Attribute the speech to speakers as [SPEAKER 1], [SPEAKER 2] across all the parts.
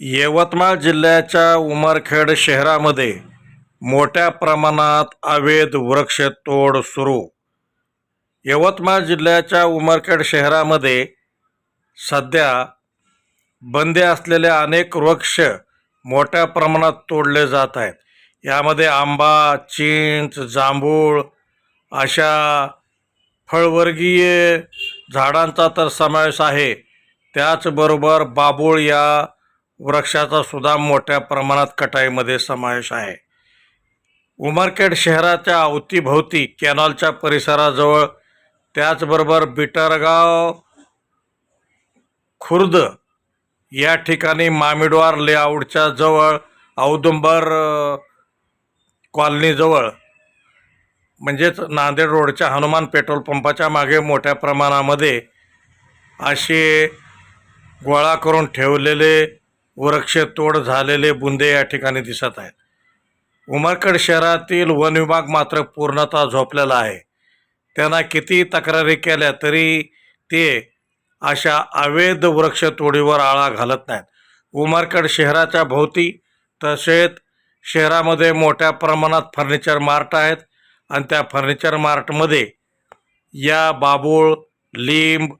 [SPEAKER 1] यवतमाळ जिल्ह्याच्या उमरखेड शहरामध्ये मोठ्या प्रमाणात अवैध वृक्षतोड सुरू. यवतमाळ जिल्ह्याच्या उमरखेड शहरामध्ये सध्या बंदे असलेले अनेक वृक्ष मोठ्या प्रमाणात तोडले जात आहेत. यामध्ये आंबा चिंच जांभूळ अशा फळवर्गीय झाडांचा तर समावेश आहे. त्याचबरोबर बाबूळ या वृक्षाचा सुद्धा मोठ्या प्रमाणात कटाईमध्ये समावेश आहे. उमरखेड शहराच्या अवतीभोवती कॅनॉलच्या परिसराजवळ त्याचबरोबर बिटरगाव खुर्द या ठिकाणी मामिडवार लेआउटच्या जवळ औदुंबर कॉलनीजवळ म्हणजेच नांदेड रोडच्या हनुमान पेट्रोल पंपाच्या मागे मोठ्या प्रमाणामध्ये असे गोळा करून ठेवलेले वृक्षतोड झालेले बुंदे या ठिकाणी दिसत आहेत. उमरखेड शहरातील वन विभाग मात्र पूर्णतः झोपलेला आहे. त्यांना किती तक्रारी केल्या तरी ते अशा अवैध वृक्षतोडीवर आळा घालत नाहीत. उमरखेड शहराच्या भोवती तसेच शहरामध्ये मोठ्या प्रमाणात फर्निचर मार्ट आहेत आणि त्या फर्निचर मार्टमध्ये या बाबूळ लिंब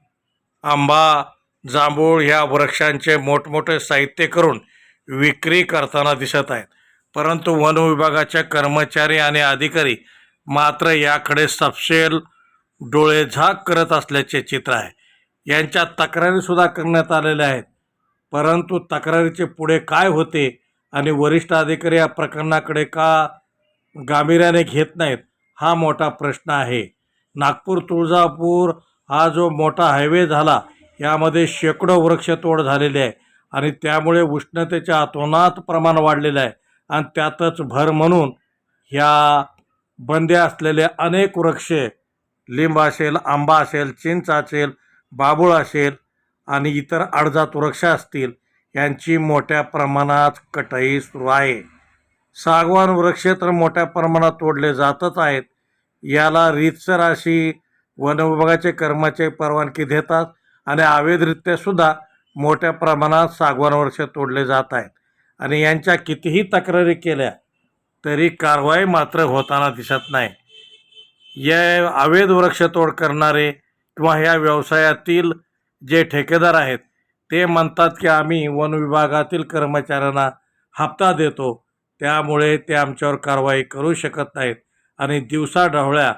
[SPEAKER 1] आंबा जांभूळ ह्या वृक्षांचे मोठमोठे साहित्य करून विक्री करताना दिसत आहेत. परंतु वन विभागाच्या कर्मचारी आणि अधिकारी मात्र याकडे सपशेल डोळेझाक करत असल्याचे चित्र आहे. यांच्या तक्रारीसुद्धा करण्यात आलेल्या आहेत. परंतु तक्रारीचे पुढे काय होते आणि वरिष्ठ अधिकारी या प्रकरणाकडे का गांभीर्याने घेत नाहीत हा मोठा प्रश्न आहे. नागपूर तुळजापूर हा जो मोठा हायवे झाला यामध्ये शेकडो वृक्षतोड झालेली आहे. आणि त्यामुळे उष्णतेच्या अतोनात प्रमाण वाढलेलं आहे. आणि त्यातच भर म्हणून ह्या बंदे असलेले अनेक वृक्ष लिंब असेल आंबा असेल चिंच असेल बाबूळ असेल आणि इतर अडजात वृक्ष असतील यांची मोठ्या प्रमाणात कटाई सुरू आहे. सागवान वृक्ष तर मोठ्या प्रमाणात तोडले जातच आहेत. याला रीतसर अशी वन विभागाचे कर्मचारी परवानगी देतात. आणि अवैधरित्या सुद्धा मोठ्या प्रमाणात सागवान वर्ष तोडले जात आहेत. आणि यांच्या कितीही तक्रारी केल्या तरी कारवाई मात्र होताना दिसत नाही. या अवैध वृक्षतोड करणारे किंवा ह्या व्यवसायातील जे ठेकेदार आहेत ते म्हणतात की आम्ही वन विभागातील कर्मचाऱ्यांना हप्ता देतो त्यामुळे ते आमच्यावर कारवाई करू शकत नाहीत. आणि दिवसाढवळ्या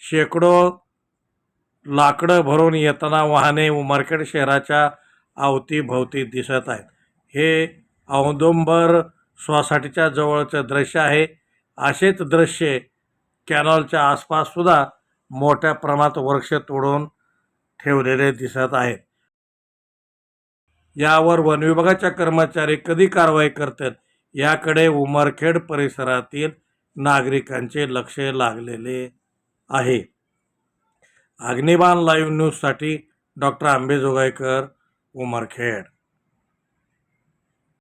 [SPEAKER 1] शेकडो लाकडं भरून येताना वाहने उमरखेड शहराच्या अवतीभोवती दिसत आहेत. हे औदुंबर सोसायटीच्या जवळचं दृश्य आहे. असेच दृश्य कॅनॉलच्या आसपाससुद्धा मोठ्या प्रमाणात वृक्ष तोडून ठेवलेले दिसत आहेत. यावर वन विभागाच्या कर्मचारी कधी कारवाई करतात याकडे उमरखेड परिसरातील नागरिकांचे लक्ष लागलेले आहे. अग्निबाण लाईव्ह न्यूजसाठी डॉक्टर आंबेजोगाईकर उमरखेड.